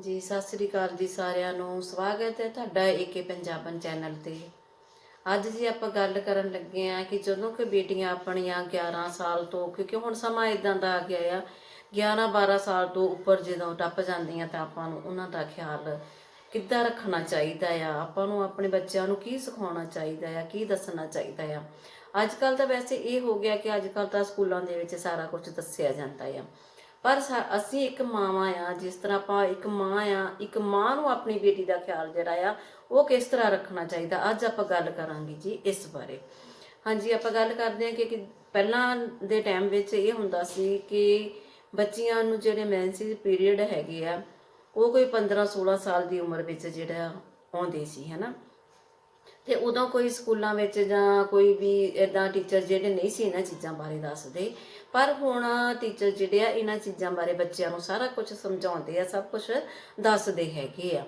ਜੀ, ਸਤਿ ਸ੍ਰੀ ਅਕਾਲ ਜੀ ਸਾਰਿਆਂ ਨੂੰ। ਸਵਾਗਤ ਹੈ ਤੁਹਾਡਾ ਏਕੇ ਪੰਜਾਬਨ ਚੈਨਲ ਤੇ। ਅੱਜ ਜੀ ਆਪਾਂ ਗੱਲ ਕਰਨ ਲੱਗੇ ਆ ਕਿ ਜਦੋਂ ਕਿ ਬੇਟੀਆਂ ਆਪਣੀਆਂ 11 ਸਾਲ ਤੋਂ, ਕਿਉਂਕਿ ਹੁਣ ਸਮਾਂ ਇਦਾਂ ਦਾ ਆ ਗਿਆ ਆ 11 12 ਸਾਲ ਤੋਂ ਉੱਪਰ ਜਦੋਂ ਟੱਪ ਜਾਂਦੀਆਂ ਤਾਂ ਆਪਾਂ ਨੂੰ ਉਹਨਾਂ ਦਾ ਖਿਆਲ ਕਿੱਦਾਂ ਰੱਖਣਾ ਚਾਹੀਦਾ ਆ? ਆਪਾਂ ਨੂੰ ਆਪਣੇ ਬੱਚਿਆਂ ਨੂੰ ਕੀ ਸਿਖਾਉਣਾ ਚਾਹੀਦਾ ਆ? ਕੀ ਦੱਸਣਾ ਚਾਹੀਦਾ ਆ? ਅੱਜ ਕੱਲ ਤਾਂ ਵੈਸੇ ਇਹ ਹੋ ਗਿਆ ਕਿ ਅੱਜ ਕੱਲ ਤਾਂ ਸਕੂਲਾਂ ਦੇ ਵਿੱਚ ਸਾਰਾ ਕੁਝ ਦੱਸਿਆ ਜਾਂਦਾ ਆ। ਪਰ ਸਾ- ਅਸੀਂ ਇੱਕ ਮਾਵਾਂ ਆ, ਜਿਸ ਤਰ੍ਹਾਂ ਆਪਾਂ ਇੱਕ ਮਾਂ ਆ, ਇੱਕ ਮਾਂ ਨੂੰ ਆਪਣੀ ਬੇਟੀ ਦਾ ਖਿਆਲ ਜਿਹੜਾ ਆ, ਉਹ ਕਿਸ ਤਰ੍ਹਾਂ ਰੱਖਣਾ ਚਾਹੀਦਾ? ਅੱਜ ਆਪਾਂ ਗੱਲ ਕਰਾਂਗੇ ਜੀ ਇਸ ਬਾਰੇ। ਹਾਂਜੀ, ਆਪਾਂ ਗੱਲ ਕਰਦੇ ਹਾਂ ਕਿ ਕਿ ਪਹਿਲਾਂ ਦੇ ਟਾਈਮ ਵਿੱਚ ਇਹ ਹੁੰਦਾ ਸੀ ਕਿ ਬੱਚੀਆਂ ਨੂੰ ਜਿਹੜੇ ਮੈਂਸਿਸ ਪੀਰੀਅਡ ਹੈਗੇ ਆ, ਉਹ ਕੋਈ 15 16 ਸਾਲ ਦੀ ਉਮਰ ਵਿੱਚ ਜਿਹੜਾ ਆਉਂਦੇ ਸੀ, ਹੈਨਾ? ਤੇ ਉਦੋਂ ਕੋਈ ਸਕੂਲਾਂ ਵਿੱਚ ਜਾਂ ਕੋਈ ਵੀ ਇਦਾਂ ਟੀਚਰ ਜਿਹੜੇ ਨਹੀਂ ਸੀ ਇਹਨਾਂ ਚੀਜ਼ਾਂ ਬਾਰੇ ਦੱਸਦੇ, ਪਰ ਹੁਣ ਟੀਚਰ ਜਿਹੜੇ ਆ ਇਹਨਾਂ ਚੀਜ਼ਾਂ ਬਾਰੇ ਬੱਚਿਆਂ ਨੂੰ ਸਾਰਾ ਕੁਝ ਸਮਝਾਉਂਦੇ ਆ, ਸਭ ਕੁਝ ਦੱਸਦੇ ਹੈਗੇ ਆ।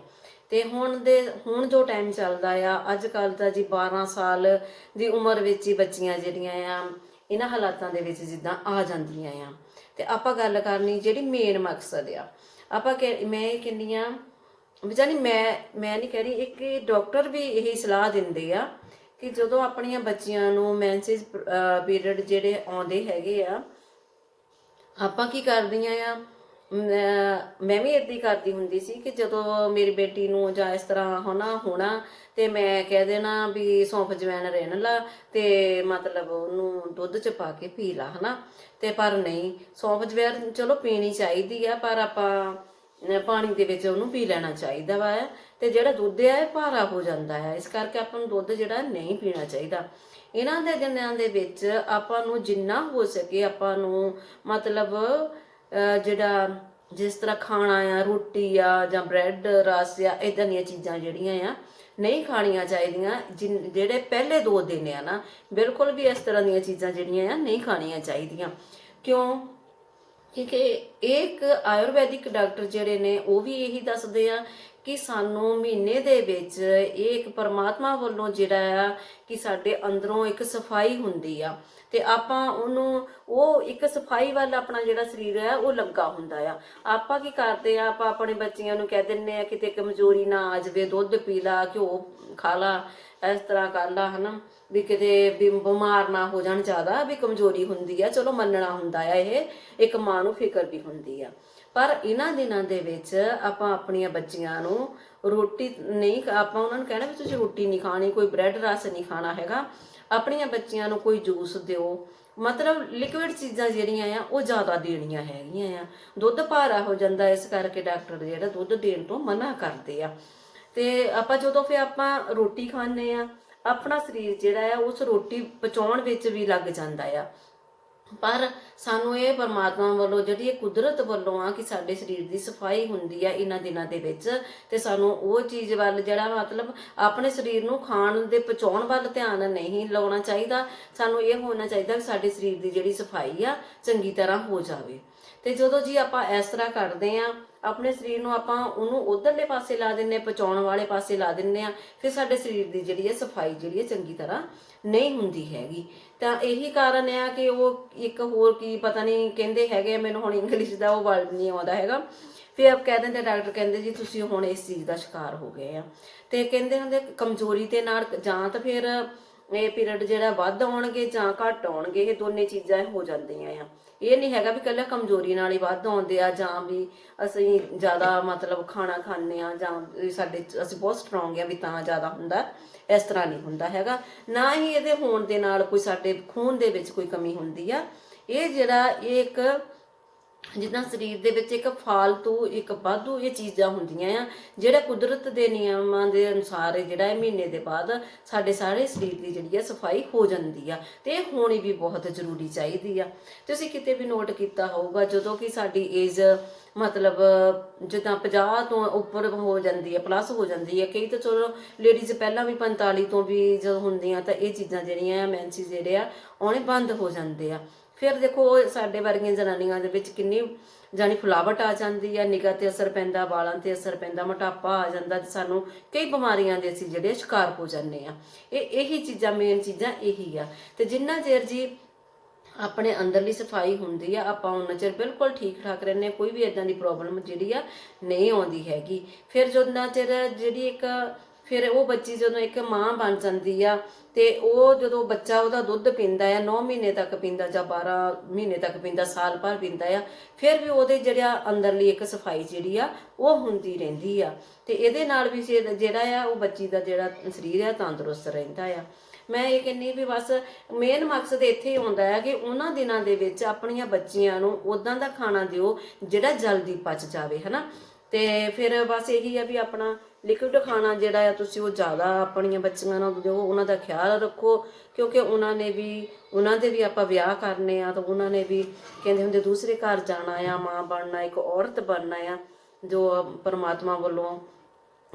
ਤੇ ਹੁਣ ਦੇ, ਹੁਣ ਜੋ ਟਾਈਮ ਚੱਲਦਾ ਆ ਅੱਜ ਕੱਲ ਦਾ ਜੀ 12 ਸਾਲ ਦੀ ਉਮਰ ਵਿੱਚ ਹੀ ਬੱਚੀਆਂ ਜਿਹੜੀਆਂ ਆ, ਇਹਨਾਂ ਹਾਲਾਤਾਂ ਦੇ ਵਿੱਚ ਜਿੱਦਾਂ ਆ ਜਾਂਦੀਆਂ ਆ। ਤੇ ਆਪਾਂ ਗੱਲ ਕਰਨੀ ਜਿਹੜੀ ਮੇਨ ਮਕਸਦ ਆ। ਆਪਾਂ ਕਹਿ- ਮੈਂ ਇਹ ਕਹਿੰਦੀ ਆ ਵਿਚਾਰੀ ਮੈਂ ਮੈਂ ਨਹੀਂ ਕਹਿ ਰਹੀ, ਇੱਕ ਡਾਕਟਰ ਵੀ ਇਹੀ ਸਲਾਹ ਦਿੰਦੇ ਆ ਕਿ ਜਦੋਂ ਆਪਣੀਆਂ ਬੱਚੀਆਂ ਨੂੰ ਮੈਂਸਿਸ ਪੀਰੀਅਡ ਜਿਹੜੇ ਆਉਂਦੇ ਹੈਗੇ ਆ, ਆਪਾਂ ਕੀ ਕਰਦੀਆਂ ਆ? ਮੈਂ ਵੀ ਏਦਾਂ ਹੀ ਕਰਦੀ ਹੁੰਦੀ ਸੀ ਕਿ ਜਦੋਂ ਮੇਰੀ ਬੇਟੀ ਨੂੰ ਜਾਂ ਇਸ ਤਰ੍ਹਾਂ ਹੋਣਾ ਹੋਣਾ ਤੇ ਮੈਂ ਕਹਿ ਦੇਣਾ ਵੀ ਸੌਂਫ ਜਵੈਣ ਰਹਿਣ ਲਾ ਤੇ ਮਤਲਬ ਉਹਨੂੰ ਦੁੱਧ ਚ ਪਾ ਕੇ ਪੀ ਲਾ, ਹਨਾ? ਤੇ ਪਰ ਨਹੀਂ, ਸੌਂਫ ਜਵੈਣ ਚਲੋ ਪੀਣੀ ਚਾਹੀਦੀ ਆ, ਪਰ ਆਪਾਂ ਪਾਣੀ ਦੇ ਵਿੱਚ ਉਹਨੂੰ ਪੀ ਲੈਣਾ ਚਾਹੀਦਾ ਵਾ ਤੇ ਜਿਹੜਾ ਦੁੱਧ ਹੈ ਇਹ ਭਾਰਾ ਹੋ ਜਾਂਦਾ ਹੈ। ਇਸ ਕਰਕੇ ਆਪਾਂ ਨੂੰ ਦੁੱਧ ਜਿਹੜਾ ਨਹੀਂ ਪੀਣਾ ਚਾਹੀਦਾ। ਇਹਨਾਂ ਦੇ ਦਿਨਾਂ ਦੇ ਵਿੱਚ ਆਪਾਂ ਨੂੰ ਜਿੰਨਾ ਹੋ ਸਕੇ ਆਪਾਂ ਨੂੰ ਮਤਲਬ ਜਿਹੜਾ ਜਿਸ ਤਰ੍ਹਾਂ ਖਾਣਾ ਆ, ਰੋਟੀ ਆ ਜਾਂ ਬ੍ਰੈਡ, ਰਸ ਆ ਇਦਾਂ ਦੀਆਂ ਚੀਜ਼ਾਂ ਜਿਹੜੀਆਂ ਆ, ਨਹੀਂ ਖਾਣੀਆਂ ਚਾਹੀਦੀਆਂ। ਜਿਨ- ਜਿਹੜੇ ਪਹਿਲੇ ਦੋ ਦਿਨ ਆ ਨਾ, ਬਿਲਕੁਲ ਵੀ ਇਸ ਤਰ੍ਹਾਂ ਦੀਆਂ ਚੀਜ਼ਾਂ ਜਿਹੜੀਆਂ ਆ, ਨਹੀਂ ਖਾਣੀਆਂ ਚਾਹੀਦੀਆਂ। ਕਿਉਂ? ਕਿਉਂਕਿ ਇਹ ਇੱਕ ਆਯੁਰਵੈਦਿਕ ਡਾਕਟਰ ਜਿਹੜੇ ਨੇ, ਉਹ ਵੀ ਇਹੀ ਦੱਸਦੇ ਆ ਕਿ ਸਾਨੂੰ ਮਹੀਨੇ ਦੇ ਵਿੱਚ ਇਹ ਇੱਕ ਪਰਮਾਤਮਾ ਵੱਲੋਂ ਜਿਹੜਾ ਆ ਕਿ ਸਾਡੇ ਅੰਦਰੋਂ ਇੱਕ ਸਫ਼ਾਈ ਹੁੰਦੀ ਆ ਤੇ ਆਪਾਂ ਉਹਨੂੰ, ਉਹ ਇੱਕ ਸਫ਼ਾਈ ਵੱਲ ਆਪਣਾ ਜਿਹੜਾ ਸਰੀਰ ਹੈ ਉਹ ਲੱਗਾ ਹੁੰਦਾ ਆ। ਆਪਾਂ ਕੀ ਕਰਦੇ ਆ, ਆਪਾਂ ਆਪਣੇ ਬੱਚਿਆਂ ਨੂੰ ਕਹਿ ਦਿੰਨੇ ਆ, ਕਿਤੇ ਕਮਜ਼ੋਰੀ ਨਾ ਆ ਜਾਵੇ, ਦੁੱਧ ਪੀ ਲਾ, ਘਿਓ ਖਾ ਲਾ, ਇਸ ਤਰ੍ਹਾਂ ਕਰ ਲਾ, ਹਨਾ? ਵੀ ਕਿਤੇ ਵੀ ਬਿਮਾਰ ਨਾ ਹੋ ਜਾਣ ਜ਼ਿਆਦਾ, ਵੀ ਕਮਜ਼ੋਰੀ ਹੁੰਦੀ ਆ। ਚਲੋ ਮੰਨਣਾ ਹੁੰਦਾ ਆ ਇਹ, ਇੱਕ ਮਾਂ ਨੂੰ ਫਿਕਰ ਵੀ ਹੁੰਦੀ ਆ। ਪਰ ਇਹਨਾਂ ਦਿਨਾਂ ਦੇ ਵਿੱਚ ਆਪਾਂ ਆਪਣੀਆਂ ਬੱਚੀਆਂ ਨੂੰ ਰੋਟੀ ਨਹੀਂ, ਆਪਾਂ ਉਹਨਾਂ ਨੂੰ ਕਹਿਣਾ ਵੀ ਤੁਸੀਂ ਰੋਟੀ ਨਹੀਂ ਖਾਣੀ, ਕੋਈ ਬ੍ਰੈਡ ਰਸ ਨਹੀਂ ਖਾਣਾ ਹੈਗਾ। ਆਪਣੀਆਂ ਬੱਚੀਆਂ ਨੂੰ ਕੋਈ ਜੂਸ ਦਿਓ। ਮਤਲਬ ਲਿਕੁਇਡ ਚੀਜ਼ਾਂ ਜਿਹੜੀਆਂ ਆ, ਉਹ ਜ਼ਿਆਦਾ ਦੇਣੀਆਂ ਹੈਗੀਆਂ ਆ। ਦੁੱਧ ਭਾਰਾ ਹੋ ਜਾਂਦਾ ਇਸ ਕਰਕੇ ਡਾਕਟਰ ਜਿਹੜਾ ਦੁੱਧ ਦੇਣ ਤੋਂ ਮਨਾ ਕਰਦੇ ਆ। ਤੇ ਆਪਾਂ ਜਦੋਂ ਫਿਰ ਆਪਾਂ ਰੋਟੀ ਖਾਂਦੇ ਆ ਆਪਣਾ ਸਰੀਰ ਜਿਹੜਾ ਆ, ਉਸ ਰੋਟੀ ਪਚਾਉਣ ਵਿੱਚ ਵੀ ਲੱਗ ਜਾਂਦਾ ਆ। ਪਰ ਸਾਨੂੰ ਇਹ ਪਰਮਾਤਮਾ ਵੱਲੋਂ, ਜਿਹੜੀ ਇਹ ਕੁਦਰਤ ਵੱਲੋਂ ਆ ਕਿ ਸਾਡੇ ਸਰੀਰ ਦੀ ਸਫ਼ਾਈ ਹੁੰਦੀ ਆ ਇਹਨਾਂ ਦਿਨਾਂ ਦੇ ਵਿੱਚ, ਤੇ ਸਾਨੂੰ ਉਹ ਚੀਜ਼ ਵੱਲ ਜਿਹੜਾ ਮਤਲਬ ਆਪਣੇ ਸਰੀਰ ਨੂੰ ਖਾਣ ਦੇ ਪਚਾਉਣ ਵੱਲ ਧਿਆਨ ਨਹੀਂ ਲਾਉਣਾ ਚਾਹੀਦਾ। ਸਾਨੂੰ ਇਹ ਹੋਣਾ ਚਾਹੀਦਾ ਕਿ ਸਾਡੇ ਸਰੀਰ ਦੀ ਜਿਹੜੀ ਸਫ਼ਾਈ ਆ, ਚੰਗੀ ਤਰ੍ਹਾਂ ਹੋ ਜਾਵੇ। ਤੇ ਜਦੋਂ ਜੀ ਆਪਾਂ ਇਸ ਤਰ੍ਹਾਂ ਕਰਦੇ ਆ ਆਪਣੇ ਸਰੀਰ ਨੂੰ ਆਪਾਂ ਉਹਨੂੰ ਉਧਰਲੇ ਪਾਸੇ ਲਾ ਦਿੰਨੇ ਪਚਾਉਣ ਵਾਲੇ ਪਾਸੇ ਲਾ ਦਿੰਨੇ ਆ ਫਿਰ ਸਾਡੇ ਸਰੀਰ ਦੀ ਜਿਹੜੀ ਹੈ ਸਫ਼ਾਈ ਜਿਹੜੀ ਹੈ ਚੰਗੀ ਤਰ੍ਹਾਂ ਨਹੀਂ ਹੁੰਦੀ ਹੈਗੀ। ਤਾਂ ਇਹੀ ਕਾਰਨ ਆ ਕਿ ਉਹ ਇੱਕ ਹੋਰ ਕੀ ਪਤਾ ਨਹੀਂ ਕਹਿੰਦੇ ਹੈਗੇ ਮੈਨੂੰ ਹੁਣ ਇੰਗਲਿਸ਼ ਦਾ ਉਹ ਵਰਡ ਨਹੀਂ ਆਉਂਦਾ ਹੈਗਾ। ਫਿਰ ਆਪ ਕਹਿ ਦਿੰਦੇ ਡਾਕਟਰ ਕਹਿੰਦੇ ਜੀ ਤੁਸੀਂ ਹੁਣ ਇਸ ਚੀਜ਼ ਦਾ ਸ਼ਿਕਾਰ ਹੋ ਗਏ ਆ। ਤੇ ਕਹਿੰਦੇ ਹੁੰਦੇ ਕਮਜ਼ੋਰੀ ਦੇ ਨਾਲ ਜਾਂ ਤਾਂ ਫਿਰ ਇਹ ਪੀਰੀਅਡ ਜਿਹੜਾ ਵੱਧ ਆਉਣਗੇ ਜਾਂ ਘੱਟ ਆਉਣਗੇ, ਇਹ ਦੋਨੇ ਚੀਜ਼ਾਂ ਹੋ ਜਾਂਦੀਆਂ ਆ। ਇਹ ਨਹੀਂ ਹੈਗਾ ਵੀ ਕੱਲਾ ਕਮਜ਼ੋਰੀ ਨਾਲ ਹੀ ਵੱਧ ਆਉਂਦੇ ਆ ਜਾਂ ਵੀ ਅਸੀਂ ਜ਼ਿਆਦਾ ਮਤਲਬ ਖਾਣਾ ਖਾਂਦੇ ਆ ਜਾਂ ਵੀ ਸਾਡੇ ਅਸੀਂ ਬਹੁਤ ਸਟਰੋਂਗ ਆ ਵੀ ਤਾਂ ਜ਼ਿਆਦਾ ਹੁੰਦਾ, ਇਸ ਤਰ੍ਹਾਂ ਨਹੀਂ ਹੁੰਦਾ ਹੈਗਾ। ਨਾ ਹੀ ਇਹਦੇ ਹੋਣ ਦੇ ਨਾਲ ਕੋਈ ਸਾਡੇ ਖੂਨ ਦੇ ਵਿੱਚ ਕੋਈ ਕਮੀ ਹੁੰਦੀ ਆ। ਇਹ ਜਿਹੜਾ ਇਹ ਇੱਕ ਜਿੱਦਾਂ ਸਰੀਰ ਦੇ ਵਿੱਚ ਇੱਕ ਫਾਲਤੂ, ਇੱਕ ਵਾਧੂ ਇਹ ਚੀਜ਼ਾਂ ਹੁੰਦੀਆਂ ਆ, ਜਿਹੜਾ ਕੁਦਰਤ ਦੇ ਨਿਯਮਾਂ ਦੇ ਅਨੁਸਾਰ ਜਿਹੜਾ ਇਹ ਮਹੀਨੇ ਦੇ ਬਾਅਦ ਸਾਡੇ ਸਾਰੇ ਸਰੀਰ ਦੀ ਜਿਹੜੀ ਆ ਸਫ਼ਾਈ ਹੋ ਜਾਂਦੀ ਆ ਤੇ ਇਹ ਹੋਣੀ ਵੀ ਬਹੁਤ ਜ਼ਰੂਰੀ ਚਾਹੀਦੀ ਆ। ਤੁਸੀਂ ਕਿਤੇ ਵੀ ਨੋਟ ਕੀਤਾ ਹੋਊਗਾ, ਜਦੋਂ ਕਿ ਸਾਡੀ ਏਜ ਮਤਲਬ ਜਿੱਦਾਂ 50 ਤੋਂ ਉੱਪਰ ਹੋ ਜਾਂਦੀ ਹੈ ਪਲੱਸ ਹੋ ਜਾਂਦੀ ਹੈ ਕਈ ਤਾਂ ਚਲੋ ਲੇਡੀਜ਼ ਪਹਿਲਾਂ ਵੀ 45 ਤੋਂ ਵੀ ਜਦੋਂ ਹੁੰਦੀਆਂ ਤਾਂ ਇਹ ਚੀਜ਼ਾਂ ਜਿਹੜੀਆਂ ਆ ਮੈਂਸਿਸ ਜਿਹੜੇ ਆ ਆਉਣੇ ਬੰਦ ਹੋ ਜਾਂਦੇ ਆ। ਫਿਰ ਦੇਖੋ ਸਾਡੇ ਵਰਗੀਆਂ ਜਨਾਨੀਆਂ ਦੇ ਵਿੱਚ ਕਿੰਨੀ ਜਾਨੀ ਫੁਲਾਵਟ ਆ ਜਾਂਦੀ ਹੈ ਨਿਗਾਹ ਤੇ ਅਸਰ ਪੈਂਦਾ ਵਾਲਾਂ ਤੇ ਅਸਰ ਪੈਂਦਾ ਮੋਟਾਪਾ ਆ ਜਾਂਦਾ ਤੇ ਸਾਨੂੰ ਕਈ ਬਿਮਾਰੀਆਂ ਦੇ ਅਸੀਂ ਜਿਹੜੇ ਸ਼ਿਕਾਰ ਹੋ ਜਾਂਦੇ ਆ। ਇਹ ਇਹੀ ਚੀਜ਼ਾਂ ਮੇਨ ਚੀਜ਼ਾਂ ਇਹੀ ਆ। ਤੇ ਜਿੰਨਾ ਚਿਰ ਜੀ ਆਪਣੇ ਅੰਦਰਲੀ ਸਫ਼ਾਈ ਹੁੰਦੀ ਆ ਆਪਾਂ ਉਹਨਾਂ ਚਿਰ ਬਿਲਕੁਲ ਠੀਕ ਠਾਕ ਰਹਿੰਦੇ ਹਾਂ, ਕੋਈ ਵੀ ਇਦਾਂ ਦੀ ਪ੍ਰੋਬਲਮ ਜਿਹੜੀ ਆ ਨਹੀਂ ਆਉਂਦੀ ਹੈਗੀ। ਫਿਰ ਜਦੋਂ ਚਿਰ ਜਿਹੜੀ ਇੱਕ ਫਿਰ ਉਹ ਬੱਚੀ ਜਦੋਂ ਇੱਕ ਮਾਂ ਬਣ ਜਾਂਦੀ ਆ ਤੇ ਉਹ ਜਦੋਂ ਬੱਚਾ ਉਹਦਾ ਦੁੱਧ ਪੀਂਦਾ ਆ 9 ਮਹੀਨੇ ਤੱਕ ਪੀਂਦਾ ਜਾਂ 12 ਮਹੀਨੇ ਤੱਕ ਪੀਂਦਾ, ਸਾਲ ਭਰ ਪੀਂਦਾ ਆ, ਫਿਰ ਵੀ ਉਹਦੇ ਜਿਹੜਾ ਅੰਦਰਲੀ ਇੱਕ ਸਫ਼ਾਈ ਜਿਹੜੀ ਆ, ਉਹ ਹੁੰਦੀ ਰਹਿੰਦੀ ਆ। ਤੇ ਇਹਦੇ ਨਾਲ ਵੀ ਜਿਹੜਾ- ਆ, ਉਹ ਬੱਚੀ ਦਾ ਜਿਹੜਾ ਸਰੀਰ ਆ, ਤੰਦਰੁਸਤ ਰਹਿੰਦਾ ਆ। ਮੈਂ ਇਹ ਕਹਿੰਨੀ ਵੀ ਬਸ ਮੇਨ ਮਕਸਦ ਇੱਥੇ ਹੀ ਆਉਂਦਾ ਹੈ ਕਿ ਉਹਨਾਂ ਦਿਨਾਂ ਦੇ ਵਿੱਚ ਆਪਣੀਆਂ ਬੱਚੀਆਂ ਨੂੰ ਉਦਾਂ ਦਾ ਖਾਣਾ ਦਿਓ ਜਿਹੜਾ ਜਲਦੀ ਪਚ ਜਾਵੇ, ਹਨਾ? ਤੇ ਫਿਰ ਬਸ ਇਹੀ ਆ ਵੀ ਆਪਣਾ ਲਿਕਵਿਡ ਖਾਣਾ ਜਿਹੜਾ ਆ ਤੁਸੀਂ ਉਹ ਜ਼ਿਆਦਾ ਆਪਣੀਆਂ ਬੱਚੀਆਂ ਨਾਲ ਦਿਓ ਉਹਨਾਂ ਦਾ ਖਿਆਲ ਰੱਖੋ, ਕਿਉਂਕਿ ਉਹਨਾਂ ਨੇ ਵੀ, ਉਹਨਾਂ ਦੇ ਵੀ ਆਪਾਂ ਵਿਆਹ ਕਰਨੇ ਆ ਤਾਂ ਉਹਨਾਂ ਨੇ ਵੀ ਕਹਿੰਦੇ ਹੁੰਦੇ ਦੂਸਰੇ ਘਰ ਜਾਣਾ ਆ, ਮਾਂ ਬਣਨਾ, ਇੱਕ ਔਰਤ ਬਣਨਾ ਆ, ਜੋ ਪਰਮਾਤਮਾ ਵੱਲੋਂ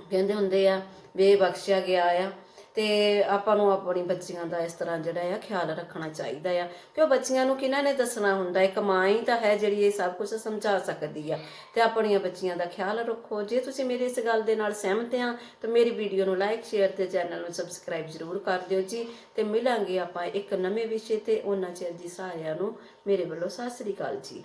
ਕਹਿੰਦੇ ਹੁੰਦੇ ਆ, ਵੀ ਬਖਸ਼ਿਆ ਗਿਆ ਆ। ਤੇ ਆਪਾਂ ਨੂੰ ਆਪਣੀ ਬੱਚੀਆਂ ਦਾ ਇਸ ਤਰ੍ਹਾਂ ਜਿਹੜਾ ਆ ਖਿਆਲ ਰੱਖਣਾ ਚਾਹੀਦਾ ਆ। ਕਿਉਂ ਬੱਚੀਆਂ ਨੂੰ ਕਿਹਨਾਂ ਨੇ ਦੱਸਣਾ ਹੁੰਦਾ ਇੱਕ ਮਾਂ ਹੀ ਤਾਂ ਹੈ ਜਿਹੜੀ ਇਹ ਸਭ ਕੁਝ ਸਮਝਾ ਸਕਦੀ ਆ। ਤੇ ਆਪਣੀਆਂ ਬੱਚੀਆਂ ਦਾ ਖਿਆਲ ਰੱਖੋ। ਜੇ ਤੁਸੀਂ ਮੇਰੀ ਇਸ ਗੱਲ ਦੇ ਨਾਲ ਸਹਿਮਤ ਆ, ਤਾਂ ਮੇਰੀ ਵੀਡੀਓ ਨੂੰ ਲਾਈਕ ਸ਼ੇਅਰ ਤੇ ਚੈਨਲ ਨੂੰ ਸਬਸਕ੍ਰਾਈਬ ਜ਼ਰੂਰ ਕਰ ਦਿਓ ਜੀ। ਤੇ ਮਿਲਾਂਗੇ ਆਪਾਂ ਇੱਕ ਨਵੇਂ ਵਿਸ਼ੇ ਤੇ। ਉਹਨਾਂ ਚਿਰ ਜੀ ਸਾਰਿਆਂ ਨੂੰ ਮੇਰੇ ਵੱਲੋਂ ਸਤਿ ਸ੍ਰੀ ਅਕਾਲ ਜੀ।